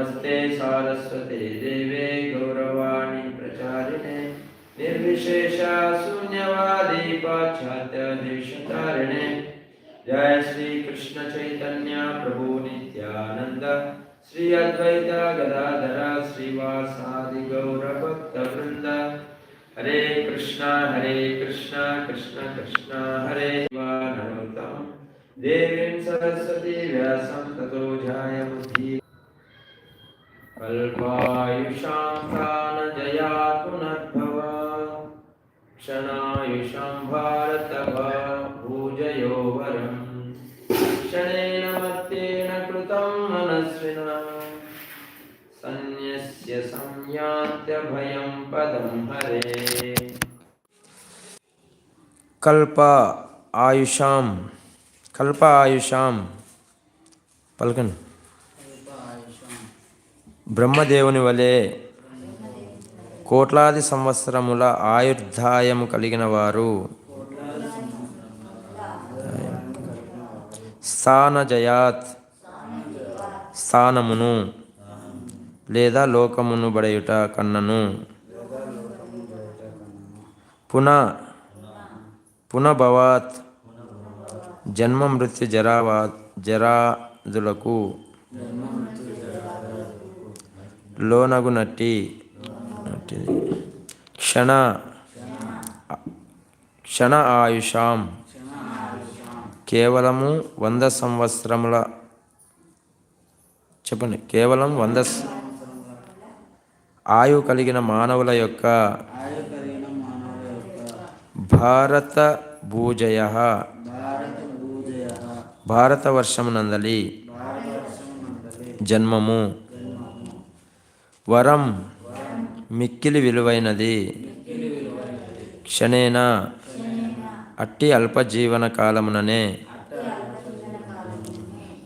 नमस्ते सारस्वते देवे गौरवाणी प्रचारिणे। निर्विशेषा शून्यवादी पाश्चात्यदेशतारिणे जय श्री कृष्ण चैतन्य प्रभु नित्यानंद श्री अद्वैत गदाधर श्रीवासादि गौर भक्त वृंद हरे कृष्णा हरे कृष्णा, कृष्ण कृष्ण, हरे नरोत्तम देवीं सरस्वती व्यासं ततो जाय बुद्धि अल्पायुषां प्राणजया पुनर्भव क्षणायुषां भारतव भूजयो वरं क्षणेन मत्तेन कृतं मनस्विना। सन्यस्य संयात्य पदं हरे। कल्प आयुषाम कल्प आयुषाम पलकन। బ్రహ్మదేవుని వలె కోట్లాది సంవత్సరముల ఆయుర్ధాయము కలిగిన వారు స్థానజయాత్ స్థానమును లేదా లోకమును బడయుట కన్నను. పున పునభవాత్ జన్మ మృత్యు జరావా జరాదులకు లోనగునట్టి నట్టిది. క్షణ క్షణ ఆయుషాం కేవలము వంద సంవత్సరముల చెప్పండి కేవలం వంద ఆయు కలిగిన మానవుల యొక్క భారత భూజయ భారతవర్షమునందలి జన్మము వరం మిక్కిలి విలువైనది. క్షణేన అట్టి అల్పజీవన కాలముననే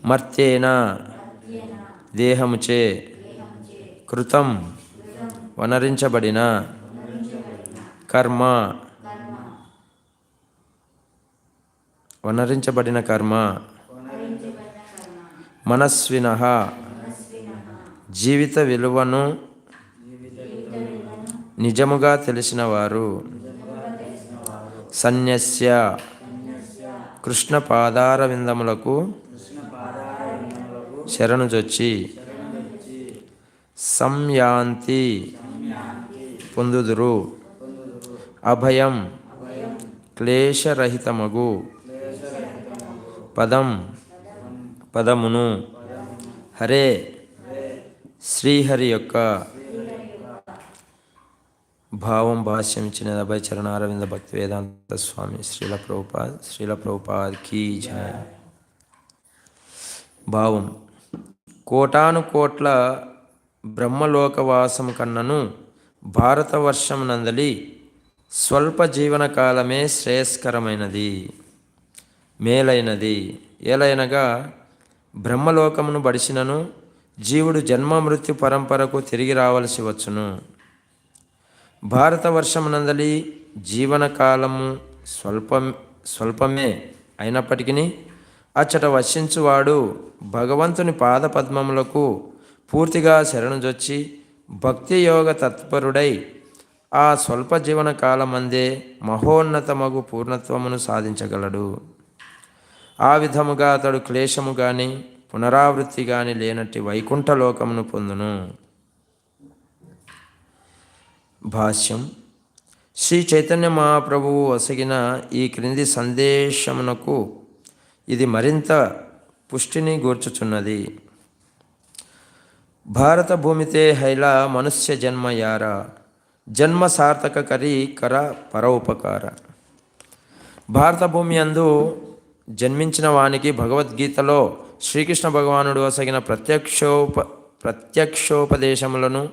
మర్త్యేన దేహముచే కృతం వనరించబడిన కర్మ వనరించబడిన కర్మ మనస్విన జీవిత విలువను నిజముగా తెలిసినవారు. సన్యస్య. కృష్ణ పాదార విందములకు శరణుజొచ్చి సంయాంతి పొందుదురు. అభయం క్లేశరహితమగు. పదం పదమును. హరే. శ్రీహరి యొక్క భావం భాష్యం ఇచ్చిన అభయ చరణ అరవింద భక్తి వేదాంత స్వామి శ్రీల ప్రభుపాద్ శ్రీల ప్రభుపాద్ కీ జయ. భావం. కోటాను కోట్ల బ్రహ్మలోకవాసం కన్నను భారతవర్షం నందలి స్వల్ప జీవన కాలమే శ్రేయస్కరమైనది మేలైనది. ఏలైనగా బ్రహ్మలోకమును బడిసినను జీవుడు జన్మ మృత్యు పరంపరకు తిరిగి రావలసి వచ్చును. భారతవర్షమునందలి జీవనకాలము స్వల్పం స్వల్పమే అయినప్పటికీ అచ్చట వశించువాడు భగవంతుని పాదపద్మములకు పూర్తిగా శరణుజొచ్చి భక్తియోగ తత్పరుడై ఆ స్వల్ప జీవన కాలమందే మహోన్నతమగు పూర్ణత్వమును సాధించగలడు. ఆ విధముగా అతడు క్లేశము కానీ పునరావృత్తి కాని లేనట్టి వైకుంఠ లోకమును పొందును. భాష్యం. శ్రీ చైతన్య మహాప్రభువు వసగిన ఈ క్రింది సందేశమునకు ఇది మరింత పుష్టిని గూర్చుచున్నది. భారత భూమితే హైల మనుష్య జన్మ యార జన్మ సార్థక కరి కర పరోపకార. భారత భూమి అందు జన్మించిన వానికి భగవద్గీతలో శ్రీకృష్ణ భగవానుడు వసగిన ప్రత్యక్షోప ప్రత్యక్షోపదేశములను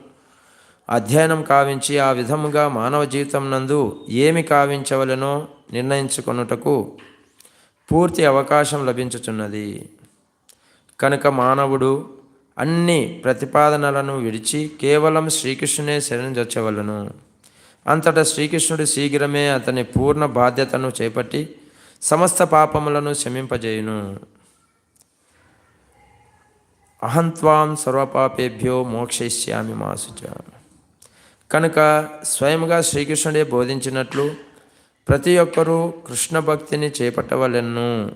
అధ్యయనం కావించి ఆ విధముగా మానవ జీవితం నందు ఏమి కావించవలెనో నిర్ణయించుకొనుటకు పూర్తి అవకాశం లభించుచున్నది. కనుక మానవుడు అన్ని ప్రతిపాదనలను విడిచి కేవలం శ్రీకృష్ణునే శరణించవలను అంతటా శ్రీకృష్ణుడు శీఘ్రమే అతని పూర్ణ బాధ్యతను చేపట్టి సమస్త పాపములను క్షమింపజేయును. అహంత్వాం సర్వపాపేభ్యో మోక్షయిష్యామి మాసుచ కనుక స్వయంగా శ్రీకృష్ణుడే బోధించినట్లు ప్రతి ఒక్కరూ కృష్ణ భక్తిని చేపట్టవలెన్ను.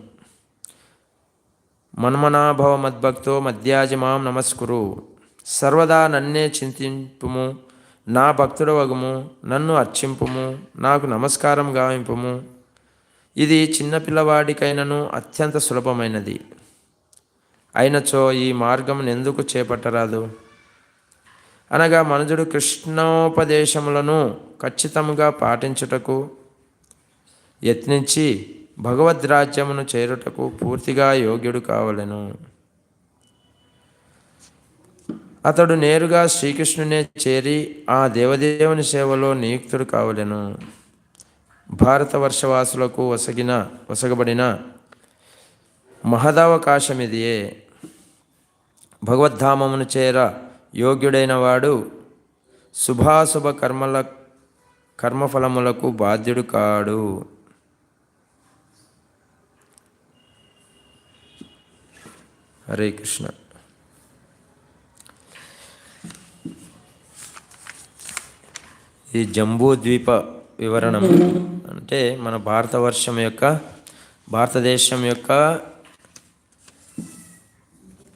మన్మనాభవ మద్భక్తో మధ్యాజమాం నమస్కురు. సర్వదా నన్నే చింతింపుము నా భక్తుడవగము నన్ను అర్చింపుము నాకు నమస్కారం గావింపుము. ఇది చిన్నపిల్లవాడికైనను అత్యంత సులభమైనది. అయినచో ఈ మార్గం ఎందుకు చేపట్టరాదు? అనగా మనుజుడు కృష్ణోపదేశములను ఖచ్చితంగా పాటించుటకు యత్నించి భగవద్రాజ్యమును చేరుటకు పూర్తిగా యోగ్యుడు కావలెను. అతడు నేరుగా శ్రీకృష్ణునే చేరి ఆ దేవదేవుని సేవలో నియుక్తుడు కావలెను. భారతవర్షవాసులకు వసగిన వసగబడిన మహదవకాశం ఇదియే భగవద్ధామమును చేర యోగ్యుడైన వాడు శుభాశుభ కర్మల కర్మఫలములకు బాధ్యుడు కాడు. హరే కృష్ణ. ఈ జంబూ ద్వీప వివరణం అంటే మన భారతవర్షం యొక్క భారతదేశం యొక్క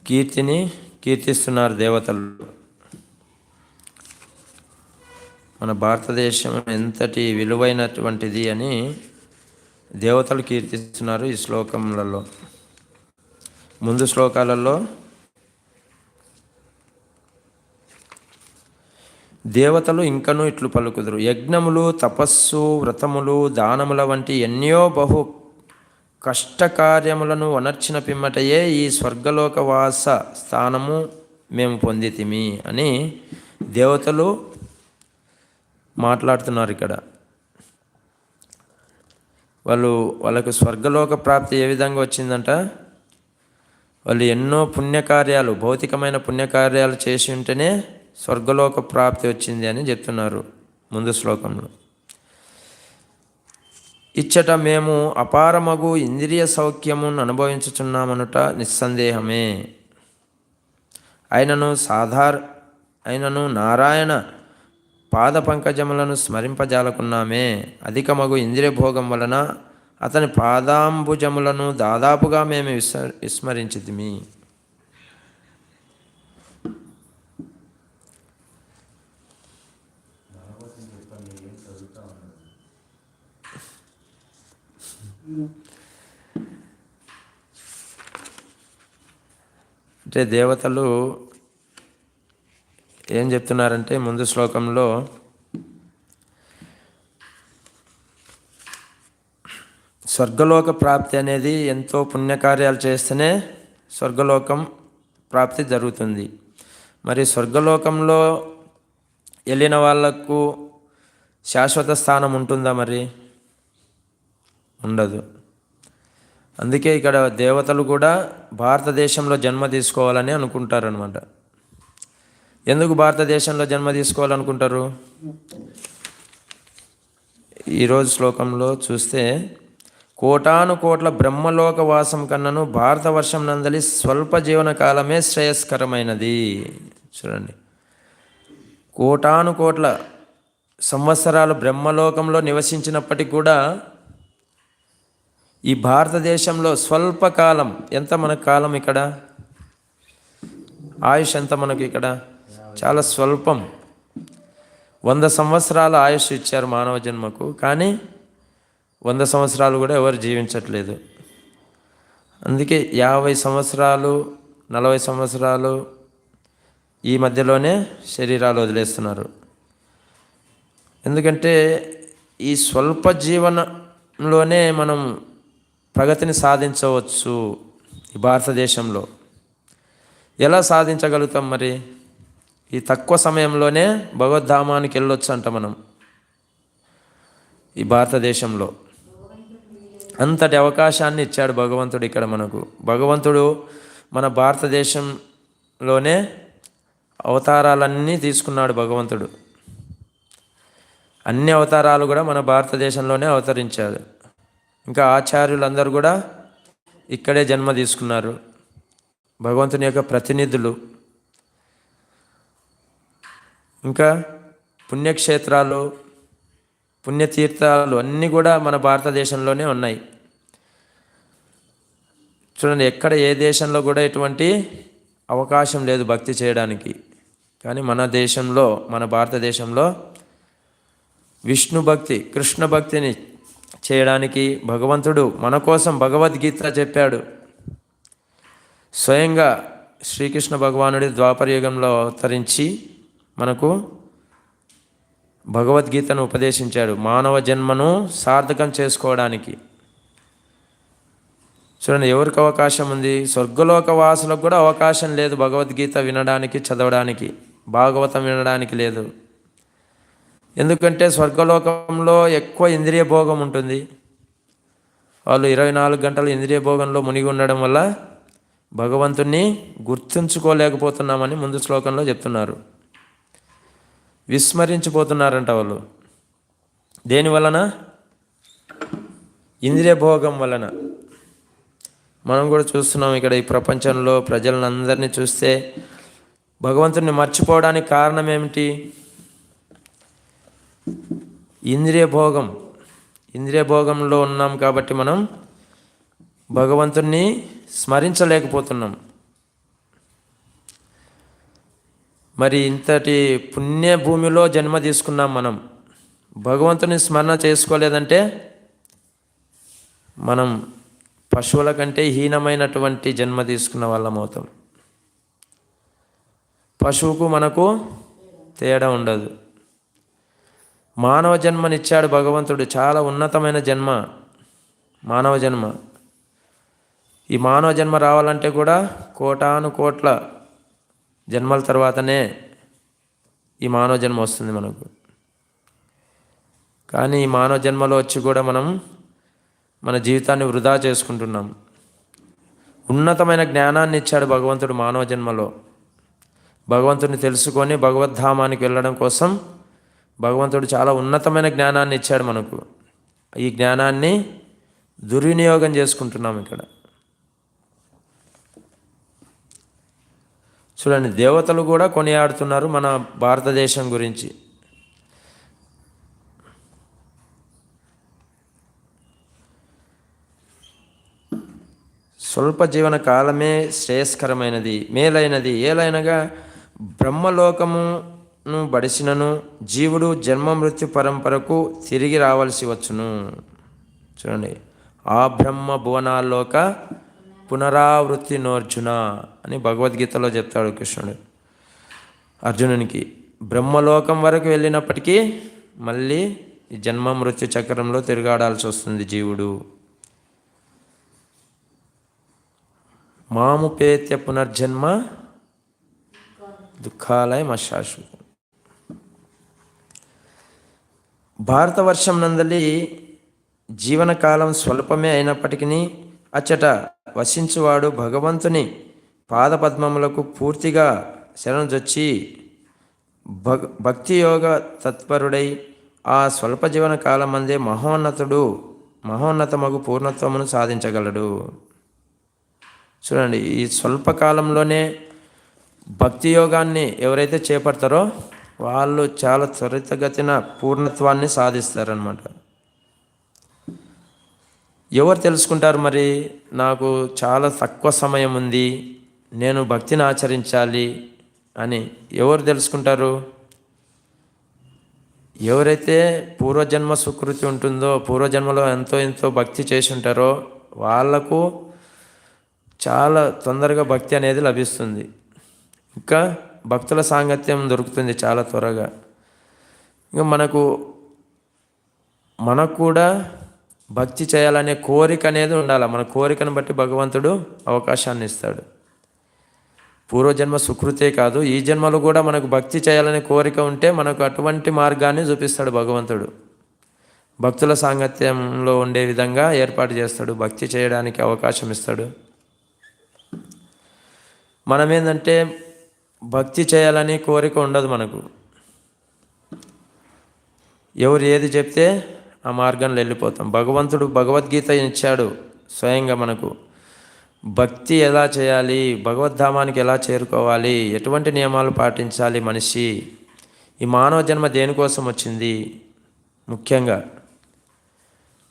కీర్తిని కీర్తిస్తున్నారు దేవతలు. మన భారతదేశం ఎంతటి విలువైనటువంటిది అని దేవతలు కీర్తిస్తున్నారు ఈ శ్లోకములలో ముందు శ్లోకాలలో దేవతలు ఇంకనూ ఇట్లు పలుకుదురు. యజ్ఞములు తపస్సు వ్రతములు దానముల వంటి ఎన్నో బహు కష్టకార్యములను వనర్చిన పిమ్మటయే ఈ స్వర్గలోకవాస స్థానము మేము పొందితిమి అని దేవతలు మాట్లాడుతున్నారు ఇక్కడ. వాళ్ళు వాళ్ళకు స్వర్గలోక ప్రాప్తి ఏ విధంగా వచ్చిందంట? వాళ్ళు ఎన్నో పుణ్యకార్యాలు భౌతికమైన పుణ్యకార్యాలు చేసి ఉంటేనే స్వర్గలోక ప్రాప్తి వచ్చింది అని చెప్తున్నారు ముందు శ్లోకంలో. ఇచ్చట మేము అపారమగు ఇంద్రియ సౌఖ్యమును అనుభవించుచున్నామనుట నిస్సందేహమే. అయినను సాధార్ అయినను నారాయణ పాద పంకజములను స్మరింపజాలకున్నామే. అధికమగు ఇంద్రియ భోగం వలన అతని పాదాంబుజములను దాదాపుగా మేము విస్మ విస్మరించితిమి. అంటే దేవతలు ఏం చెప్తున్నారంటే ముందు శ్లోకంలో స్వర్గలోక ప్రాప్తి అనేది ఎంతో పుణ్యకార్యాలు చేస్తేనే స్వర్గలోకం ప్రాప్తి జరుగుతుంది. మరి స్వర్గలోకంలో వెళ్ళిన వాళ్ళకు శాశ్వత స్థానం ఉంటుందా మరి? ఉండదు. అందుకే ఇక్కడ దేవతలు కూడా భారతదేశంలో జన్మ తీసుకోవాలని అనుకుంటారనమాట ఎందుకు భారతదేశంలో జన్మ తీసుకోవాలనుకుంటారు? ఈరోజు శ్లోకంలో చూస్తే కోటాను కోట్ల బ్రహ్మలోక వాసం కన్నను భారతవర్షం నందలి స్వల్ప జీవన కాలమే శ్రేయస్కరమైనది. చూడండి. కోటాను కోట్ల సంవత్సరాలు బ్రహ్మలోకంలో నివసించినప్పటికీ కూడా ఈ భారతదేశంలో స్వల్పకాలం ఎంత మన కాలం ఇక్కడ? ఆయుష్ ఎంత మనకి ఇక్కడ? చాలా స్వల్పం. వంద సంవత్సరాల ఆయుష్ ఇచ్చారు మానవ జన్మకు కానీ వంద సంవత్సరాలు కూడా ఎవరు జీవించట్లేదు. అందుకే యాభై సంవత్సరాలు నలభై సంవత్సరాలు ఈ మధ్యలోనే శరీరాలు వదిలేస్తున్నారు. ఎందుకంటే ఈ స్వల్ప జీవనంలోనే మనం ప్రగతిని సాధించవచ్చు ఈ భారతదేశంలో. ఎలా సాధించగలుగుతాం మరి? ఈ తక్కువ సమయంలోనే భగవద్ధామానికి వెళ్ళొచ్చు అంట మనం. ఈ భారతదేశంలో. అంతటి అవకాశాన్ని ఇచ్చాడు భగవంతుడు ఇక్కడ మనకు. భగవంతుడు మన భారతదేశంలోనే అవతారాలన్నీ తీసుకున్నాడు భగవంతుడు. అన్ని అవతారాలు కూడా మన భారతదేశంలోనే అవతరించాడు. ఇంకా ఆచార్యులందరూ కూడా ఇక్కడే జన్మ తీసుకున్నారు. భగవంతుని యొక్క ప్రతినిధులు. ఇంకా పుణ్యక్షేత్రాలు పుణ్యతీర్థాలు అన్నీ కూడా మన భారతదేశంలోనే ఉన్నాయి. చూడండి ఎక్కడ ఏ దేశంలో కూడా ఎటువంటి అవకాశం లేదు భక్తి చేయడానికి. కానీ మన దేశంలో మన భారతదేశంలో విష్ణు భక్తి కృష్ణ భక్తిని చేయడానికి భగవంతుడు మన కోసం భగవద్గీత చెప్పాడు. స్వయంగా శ్రీకృష్ణ భగవానుడి ద్వాపరయుగంలో అవతరించి మనకు భగవద్గీతను ఉపదేశించాడు. మానవ జన్మను సార్థకం చేసుకోవడానికి. చూడండి ఎవరికి అవకాశం ఉంది? స్వర్గలోక వాసులకు కూడా అవకాశం లేదు భగవద్గీత వినడానికి చదవడానికి. భాగవతం వినడానికి లేదు. ఎందుకంటే స్వర్గలోకంలో ఎక్కువ ఇంద్రియ భోగం ఉంటుంది. వాళ్ళు ఇరవై నాలుగు గంటలు ఇంద్రియ భోగంలో మునిగి ఉండడం వల్ల భగవంతుణ్ణి గుర్తుంచుకోలేకపోతున్నామని ముందు శ్లోకంలో చెప్తున్నారు. విస్మరించిపోతున్నారంట వాళ్ళు. దేని వలన? ఇంద్రియ భోగం వలన. మనం కూడా చూస్తున్నాం ఇక్కడ ఈ ప్రపంచంలో ప్రజలందరినీ చూస్తే భగవంతుని మర్చిపోవడానికి కారణం ఏమిటి? ఇంద్రియ భోగం ఇంద్రియ భోగంలో ఉన్నాం కాబట్టి మనం భగవంతుణ్ణి స్మరించలేకపోతున్నాం. మరి ఇంతటి పుణ్యభూమిలో జన్మ తీసుకున్నాం మనం. భగవంతుని స్మరణ చేసుకోలేదంటే మనం పశువుల కంటే హీనమైనటువంటి జన్మ తీసుకున్న వాళ్ళం అవుతాం. పశువుకు మనకు తేడా ఉండదు. మానవ జన్మనిచ్చాడు భగవంతుడు. చాలా ఉన్నతమైన జన్మ మానవ జన్మ. ఈ మానవ జన్మ రావాలంటే కూడా కోటాను కోట్ల జన్మల తర్వాతనే ఈ మానవ జన్మ వస్తుంది మనకు. కానీ ఈ మానవ జన్మలో వచ్చి కూడా మనం మన జీవితాన్ని వృధా చేసుకుంటున్నాం. ఉన్నతమైన జ్ఞానాన్ని ఇచ్చాడు భగవంతుడు మానవ జన్మలో. భగవంతుడిని తెలుసుకొని భగవద్ధామానికి వెళ్ళడం కోసం భగవంతుడు చాలా ఉన్నతమైన జ్ఞానాన్ని ఇచ్చాడు మనకు. ఈ జ్ఞానాన్ని దుర్వినియోగం చేసుకుంటున్నాం ఇక్కడ. చూడండి దేవతలు కూడా కొనియాడుతున్నారు మన భారతదేశం గురించి. స్వల్ప జీవన కాలమే శ్రేయస్కరమైనది మేలైనది. ఏలైనగా బ్రహ్మలోకము ను బడిసినను జీవుడు జన్మ మృత్యు పరంపరకు తిరిగి రావాల్సి వచ్చును. చూడండి. ఆ బ్రహ్మ భువనాల్లోక పునరావృత్తి నోర్జున అని భగవద్గీతలో చెప్తాడు కృష్ణుడు. అర్జునునికి బ్రహ్మలోకం వరకు వెళ్ళినప్పటికీ మళ్ళీ ఈ జన్మ మృత్యు చక్రంలో తిరగాడాల్సి వస్తుంది జీవుడు. మాముపేత్య పునర్జన్మ దుఃఖాలయం అశాశ్వతం. భారతవర్షం నందలి జీవనకాలం స్వల్పమే అయినప్పటికీ అచ్చట వసించువాడు భగవంతుని పాదపద్మములకు పూర్తిగా శరణొచ్చి భక్ భక్తి యోగ తత్పరుడై ఆ స్వల్ప జీవన కాలమందే మహోన్నతుడు మహోన్నతమగు పూర్ణత్వమును సాధించగలడు. చూడండి ఈ స్వల్పకాలంలోనే భక్తి యోగాన్ని ఎవరైతే చేపడతారో వాళ్ళు చాలా త్వరితగతిన పూర్ణత్వాన్ని సాధిస్తారనమాట ఎవరు తెలుసుకుంటారు మరి? నాకు చాలా తక్కువ సమయం ఉంది నేను భక్తిని ఆచరించాలి అని ఎవరు తెలుసుకుంటారు? ఎవరైతే పూర్వజన్మ సుకృతి ఉంటుందో పూర్వజన్మలో ఎంతో ఎంతో భక్తి చేసి ఉంటారో వాళ్ళకు చాలా తొందరగా భక్తి అనేది లభిస్తుంది. ఇంకా భక్తుల సాంగత్యం దొరుకుతుంది చాలా త్వరగా. ఇంకా మనకు మనకు కూడా భక్తి చేయాలనే కోరిక అనేది ఉండాలి. మన కోరికను బట్టి భగవంతుడు అవకాశాన్ని ఇస్తాడు. పూర్వజన్మ సుకృతే కాదు ఈ జన్మలో కూడా మనకు భక్తి చేయాలనే కోరిక ఉంటే మనకు అటువంటి మార్గాన్ని చూపిస్తాడు భగవంతుడు. భక్తుల సాంగత్యంలో ఉండే విధంగా ఏర్పాటు చేస్తాడు భక్తి చేయడానికి అవకాశం ఇస్తాడు. మనం ఏంటంటే భక్తి చేయాలని కోరిక ఉండదు మనకు. ఎవరు ఏది చెప్తే ఆ మార్గంలో వెళ్ళిపోతాం. భగవంతుడు భగవద్గీత ఇచ్చాడు స్వయంగా మనకు. భక్తి ఎలా చేయాలి? భగవద్ధామానికి ఎలా చేరుకోవాలి? ఎటువంటి నియమాలు పాటించాలి మనిషి? ఈ మానవ జన్మ దేనికోసం వచ్చింది? ముఖ్యంగా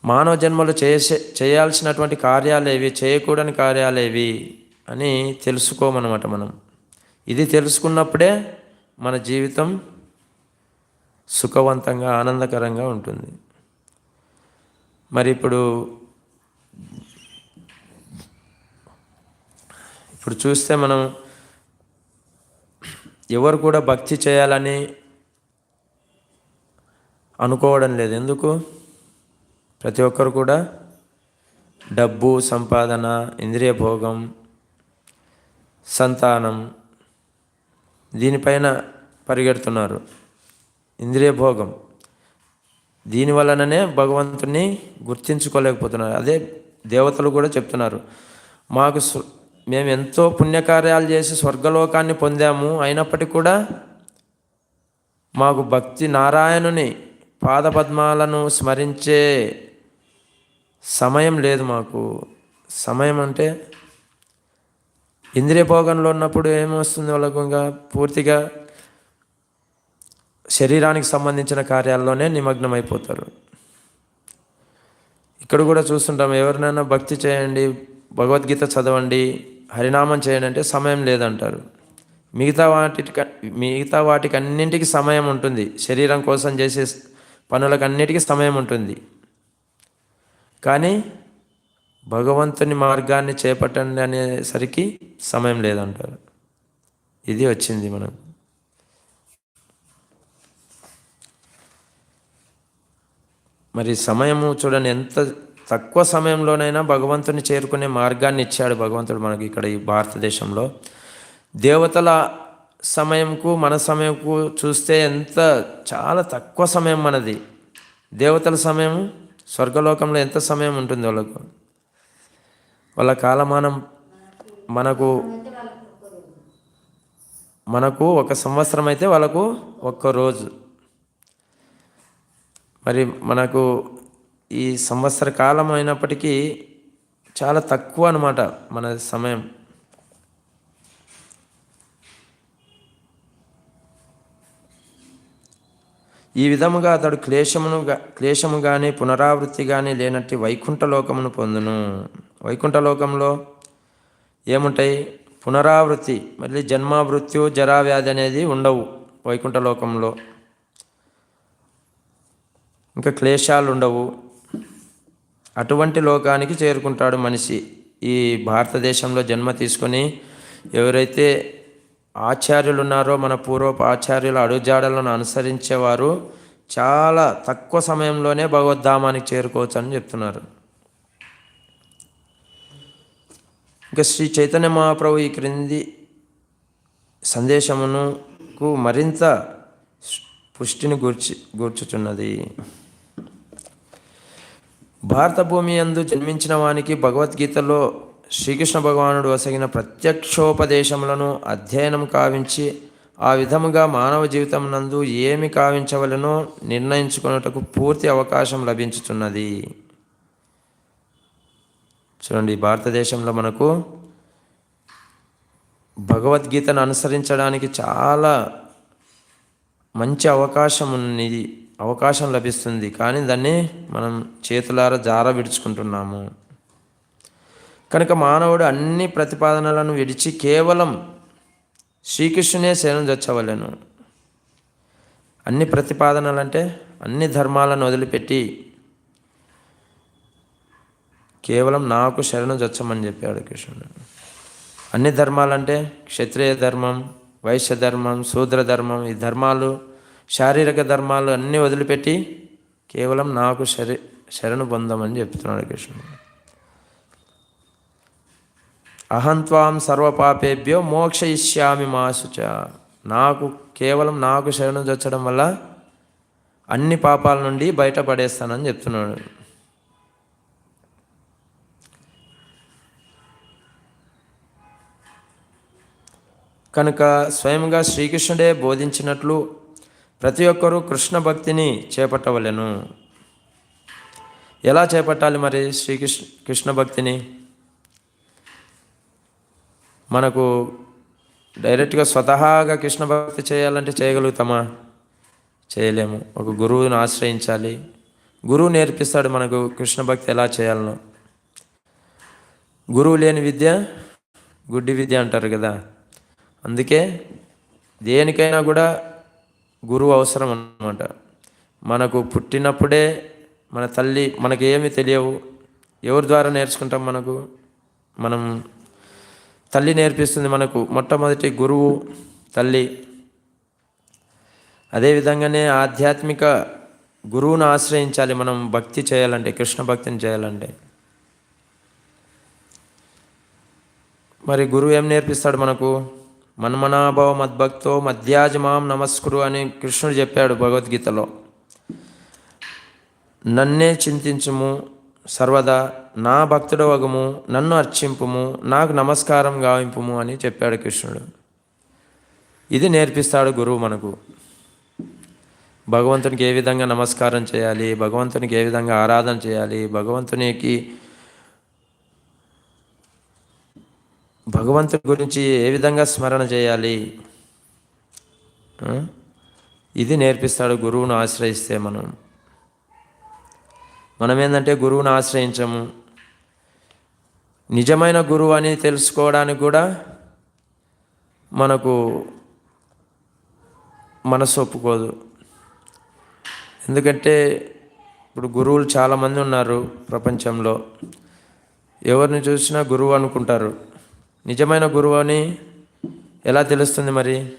మానవ జన్మలో చేసే చేయాల్సినటువంటి కార్యాలు ఏవి? చేయకూడని కార్యాలు ఏవి? అని తెలుసుకోమన్నమాట మనం. ఇది తెలుసుకున్నప్పుడే మన జీవితం సుఖవంతంగా ఆనందకరంగా ఉంటుంది. మరి ఇప్పుడు ఇప్పుడు చూస్తే మనం ఎవరు కూడా భక్తి చేయాలని అనుకోవడం లేదు. ఎందుకు? ప్రతి ఒక్కరు కూడా డబ్బు సంపాదన ఇంద్రియ భోగం సంతానం దీనిపైన పరిగెడుతున్నారు. ఇంద్రియ భోగం. దీని వలననే భగవంతుని గుర్తించుకోలేకపోతున్నారు. అదే దేవతలు కూడా చెప్తున్నారు. మాకు మేము ఎంతో పుణ్యకార్యాలు చేసి స్వర్గలోకాన్ని పొందాము. అయినప్పటికీ కూడా మాకు భక్తి నారాయణుని పాదపద్మాలను స్మరించే సమయం లేదు మాకు. సమయం అంటే ఇంద్రియ భోగంలో ఉన్నప్పుడు ఏమొస్తుంది వాళ్ళకు? ఇంకా పూర్తిగా శరీరానికి సంబంధించిన కార్యాల్లోనే నిమగ్నం అయిపోతారు ఇక్కడ కూడా చూస్తుంటాం ఎవరినైనా భక్తి చేయండి భగవద్గీత చదవండి హరినామం చేయండి అంటే సమయం లేదంటారు. మిగతా వాటి మిగతా వాటికి అన్నింటికి సమయం ఉంటుంది. శరీరం కోసం చేసే పనులకు అన్నిటికీ సమయం ఉంటుంది. కానీ భగవంతుని మార్గాన్ని చేపట్టండి అనేసరికి సమయం లేదంటారు. ఇది వచ్చింది మనం మరి సమయము చూడండి ఎంత తక్కువ సమయంలోనైనా భగవంతుని చేరుకునే మార్గాన్ని ఇచ్చాడు భగవంతుడు మనకి ఇక్కడ ఈ భారతదేశంలో. దేవతల సమయంకు మన సమయంకు చూస్తే ఎంత చాలా తక్కువ సమయం మనది. దేవతల సమయం స్వర్గలోకంలో ఎంత సమయం ఉంటుంది వాళ్ళకు? వాళ్ళ కాలమానం మనకు మనకు ఒక సంవత్సరం అయితే వాళ్ళకు ఒక్క రోజు. మరి మనకు ఈ సంవత్సర కాలం అయినప్పటికీ చాలా తక్కువ అనమాట మన సమయం. ఈ విధముగా అతడు క్లేశమును క్లేశము కానీ పునరావృత్తి కానీ లేనట్టి వైకుంఠ లోకమును పొందును. వైకుంఠ లోకంలో ఏముంటాయి? పునరావృత్తి మళ్ళీ జన్మ మృత్యు జరా వ్యాధి అనేది ఉండవు వైకుంఠ లోకంలో ఇంకా క్లేశాలు ఉండవు అటువంటి లోకానికి చేరుకుంటాడు మనిషి. ఈ భారతదేశంలో జన్మ తీసుకొని ఎవరైతే ఆచార్యులు ఉన్నారో మన పూర్వపు ఆచార్యుల అడుగుజాడలను అనుసరించేవారు చాలా తక్కువ సమయంలోనే భగవద్ధామానికి చేరుకోవచ్చు అని చెప్తున్నారు. ఇంకా శ్రీ చైతన్య మహాప్రభు ఈ క్రింది సందేశమునుకు మరింత పుష్టిని గూర్చి గూర్చుచున్నది. భారత భూమి అందు జన్మించిన వానికి భగవద్గీతలో శ్రీకృష్ణ భగవానుడు వసగిన ప్రత్యక్షోపదేశములను అధ్యయనం కావించి ఆ విధముగా మానవ జీవితం నందు ఏమి కావించవలనో నిర్ణయించుకున్నటకు పూర్తి అవకాశం లభించుతున్నది చూడండి భారతదేశంలో మనకు భగవద్గీతను అనుసరించడానికి చాలా మంచి అవకాశం ఉన్నది అవకాశం లభిస్తుంది. కానీ దాన్ని మనం చేతులారా జార విడుచుకుంటున్నాము. కనుక మానవుడు అన్ని ప్రతిపాదనలను విడిచి కేవలం శ్రీకృష్ణునే శరణం చచ్చవలెను అన్ని ప్రతిపాదనలు అంటే అన్ని ధర్మాలను వదిలిపెట్టి కేవలం నాకు శరణు చచ్చమని చెప్పాడు కృష్ణుడు. అన్ని ధర్మాలంటే క్షత్రియ ధర్మం వైశ్య ధర్మం శూద్ర ధర్మం ఈ ధర్మాలు శారీరక ధర్మాలు అన్నీ వదిలిపెట్టి కేవలం నాకు శరి శరణు పొందమని చెప్తున్నాడు కృష్ణుడు. అహంత్వాం సర్వపాపేభ్యో మోక్షయిష్యామి మాసుచ నాకు కేవలం నాకు శరణు చచ్చడం వల్ల అన్ని పాపాల నుండి బయటపడేస్తానని చెప్తున్నాడు. కనుక స్వయంగా శ్రీకృష్ణుడే బోధించినట్లు ప్రతి ఒక్కరూ కృష్ణ భక్తిని చేపట్టవలెను. ఎలా చేపట్టాలి మరి శ్రీకృష్ణ కృష్ణ భక్తిని? మనకు డైరెక్ట్గా స్వతహాగా కృష్ణ భక్తి చేయాలంటే చేయగలుగుతామా? చేయలేము. ఒక గురువుని ఆశ్రయించాలి. గురువు నేర్పిస్తాడు మనకు కృష్ణ భక్తి ఎలా చేయాలనో. గురువు లేని విద్య గుడ్డి విద్య అంటారు కదా. అందుకే దేనికైనా కూడా గురువు అవసరం అన్నమాట మనకు పుట్టినప్పుడే మన తల్లి మనకి ఏమి తెలియవు. ఎవరి ద్వారా నేర్చుకుంటాం మనకు? మనం తల్లి నేర్పిస్తుంది మనకు. మొట్టమొదటి గురువు తల్లి. అదేవిధంగానే ఆధ్యాత్మిక గురువును ఆశ్రయించాలి మనం భక్తి చేయాలంటే కృష్ణ భక్తిని చేయాలంటే. మరి గురువు ఏం నేర్పిస్తాడు మనకు? మన్మనాభవ మద్భక్తో మధ్యాజమాం నమస్కురు అని కృష్ణుడు చెప్పాడు భగవద్గీతలో. నన్నే చింతించుము సర్వదా నా భక్తుడు వగము నన్ను అర్చింపుము నాకు నమస్కారం గావింపుము అని చెప్పాడు కృష్ణుడు. ఇది నేర్పిస్తాడు గురువు మనకు. భగవంతునికి ఏ విధంగా నమస్కారం చేయాలి భగవంతునికి ఏ విధంగా ఆరాధన చేయాలి భగవంతునికి భగవంతుడి గురించి ఏ విధంగా స్మరణ చేయాలి? ఇది నేర్పిస్తాడు గురువును ఆశ్రయిస్తే మనం. మనం ఏంటంటే గురువును ఆశ్రయించము. నిజమైన గురువు అని తెలుసుకోవడానికి కూడా మనకు మనసు ఒప్పుకోదు. ఎందుకంటే ఇప్పుడు గురువులు చాలామంది ఉన్నారు ప్రపంచంలో. ఎవరిని చూసినా గురువు అనుకుంటారు. నిజమైన గురువు అని ఎలా తెలుస్తుంది మరి?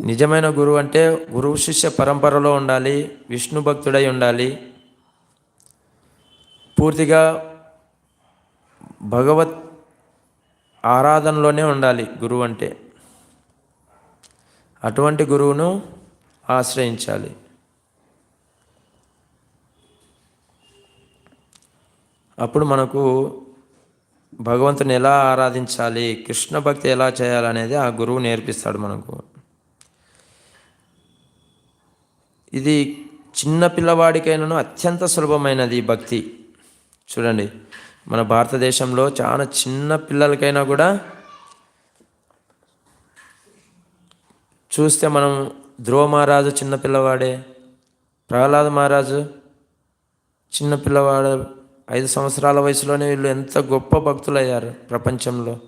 నిజమైన గురువు అంటే గురువు శిష్య పరంపరలో ఉండాలి విష్ణు భక్తుడై ఉండాలి. పూర్తిగా భగవత్ ఆరాధనలోనే ఉండాలి గురువు అంటే. అటువంటి గురువును ఆశ్రయించాలి. అప్పుడు మనకు భగవంతుని ఎలా ఆరాధించాలి కృష్ణ భక్తి ఎలా చేయాలనేది ఆ గురువు నేర్పిస్తాడు మనకు. ఇది చిన్న పిల్లవాడికైనాను అత్యంత సులభమైనది భక్తి. చూడండి మన భారతదేశంలో చాలా చిన్న పిల్లలకైనా కూడా చూస్తే మనం ధ్రువ మహారాజు చిన్న పిల్లవాడే ప్రహ్లాద మహారాజు చిన్న పిల్లవాడు ఐదు సంవత్సరాల వయసులోనే వీళ్ళు ఎంత గొప్ప భక్తులయ్యారు ప్రపంచంలో.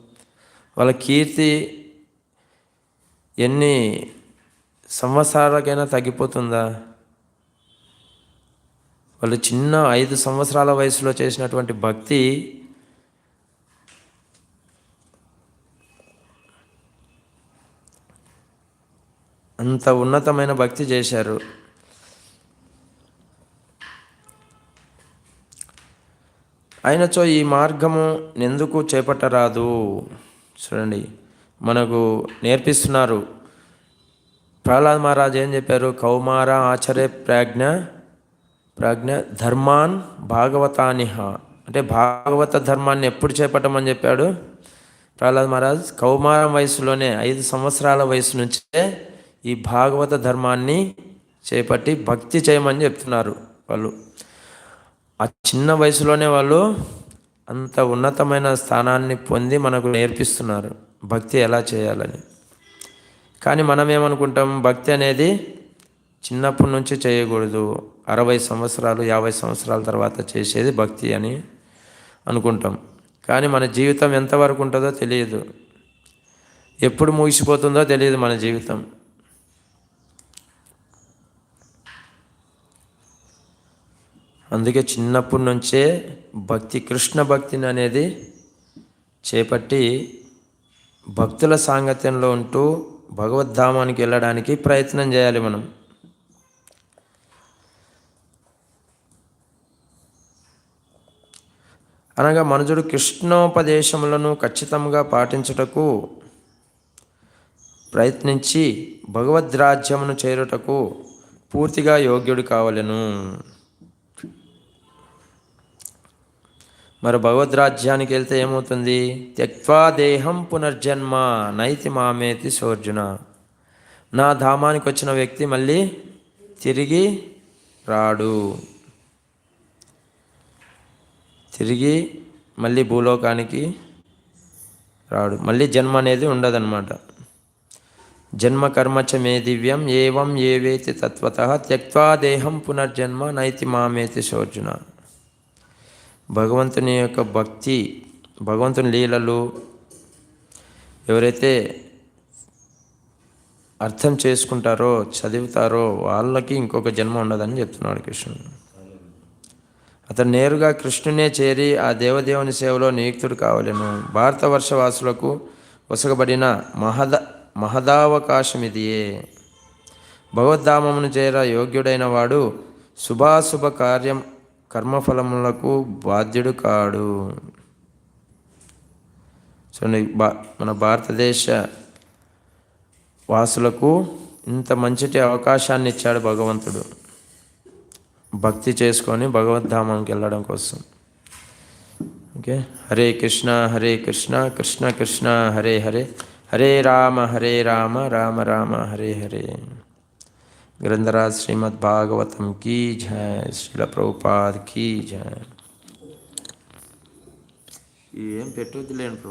వాళ్ళ కీర్తి ఎన్ని సంవత్సరాలకైనా తగ్గిపోతుందా? వాళ్ళు చిన్న ఐదు సంవత్సరాల వయసులో చేసినటువంటి భక్తి అంత ఉన్నతమైన భక్తి చేశారు. అయినచో ఈ మార్గము ఎందుకు చేపట్టరాదు. చూడండి మనకు నేర్పిస్తున్నారు. ప్రహ్లాద్ మహారాజ్ ఏం చెప్పారు? కౌమార ఆచరే ప్రాజ్ఞ ప్రాజ్ఞ ధర్మాన్ భాగవతానిహ. అంటే భాగవత ధర్మాన్ని ఎప్పుడు చేపట్టమని చెప్పాడు ప్రహ్లాద్ మహారాజ్? కౌమారం వయసులోనే ఐదు సంవత్సరాల వయసు నుంచే ఈ భాగవత ధర్మాన్ని చేపట్టి భక్తి చేయమని చెప్తున్నారు వాళ్ళు. ఆ చిన్న వయసులోనే వాళ్ళు అంత ఉన్నతమైన స్థానాన్ని పొంది మనకు నేర్పిస్తున్నారు. భక్తి ఎలా చేయాలని. కానీ మనం ఏమనుకుంటాం? భక్తి అనేది చిన్నప్పటి నుంచి చేయకూడదు. అరవై సంవత్సరాలు యాభై సంవత్సరాల తర్వాత చేసేది భక్తి అని అనుకుంటాం. కానీ మన జీవితం ఎంతవరకు ఉంటుందో తెలియదు. ఎప్పుడు ముగిసిపోతుందో తెలియదు మన జీవితం. అందుకే చిన్నప్పటి నుంచే భక్తి కృష్ణ భక్తిని అనేది చేపట్టి భక్తుల సాంగత్యంలో ఉంటూ భగవద్ధామానికి వెళ్ళడానికి ప్రయత్నం చేయాలి మనం. అనగా మనుజుడు కృష్ణోపదేశములను ఖచ్చితంగా పాటించుటకు ప్రయత్నించి భగవద్రాజ్యమును చేరుటకు పూర్తిగా యోగ్యుడు కావలెను. మరి భగవద్రాజ్యానికి వెళ్తే ఏమవుతుంది? త్యక్వా దేహం పునర్జన్మ నైతి మామేతి సోర్జున. నా ధామానికి వచ్చిన వ్యక్తి మళ్ళీ తిరిగి రాడు. తిరిగి మళ్ళీ భూలోకానికి రాడు. మళ్ళీ జన్మ అనేది ఉండదన్నమాట. జన్మ కర్మచ మే దివ్యం ఏవం ఏవేతి తత్వత త్యక్వా దేహం పునర్జన్మ నైతి మామేతి సోర్జున. భగవంతుని యొక్క భక్తి భగవంతుని లీలలు ఎవరైతే అర్థం చేసుకుంటారో చదువుతారో వాళ్ళకి ఇంకొక జన్మ ఉండదని చెప్తున్నాడు కృష్ణుడు. అతను నేరుగా కృష్ణునే చేరి ఆ దేవదేవుని సేవలో నియుక్తుడు కావలేను. భారతవర్షవాసులకు వసగబడిన మహద మహదావకాశం ఇదియే. భగవద్ధామమును చేర యోగ్యుడైన వాడు శుభాశుభ కార్యం కర్మఫలములకు బాధ్యుడు కాడు. చూడండి బా మన భారతదేశ వాసులకు ఇంత మంచిటి అవకాశాన్ని ఇచ్చాడు భగవంతుడు. భక్తి చేసుకొని భగవద్ధామంకి వెళ్ళడం కోసం. ఓకే? హరే కృష్ణ హరే కృష్ణ కృష్ణ కృష్ణ హరే హరే. హరే రామ హరే రామ రామ రామ హరే హరే. గ్రంథరాజ్ శ్రీమద్ భాగవతం కీ జయ శ్రీల ప్రభుపాద్ కీ జయ ఏం పెట్టొద్దులేండి ప్రభు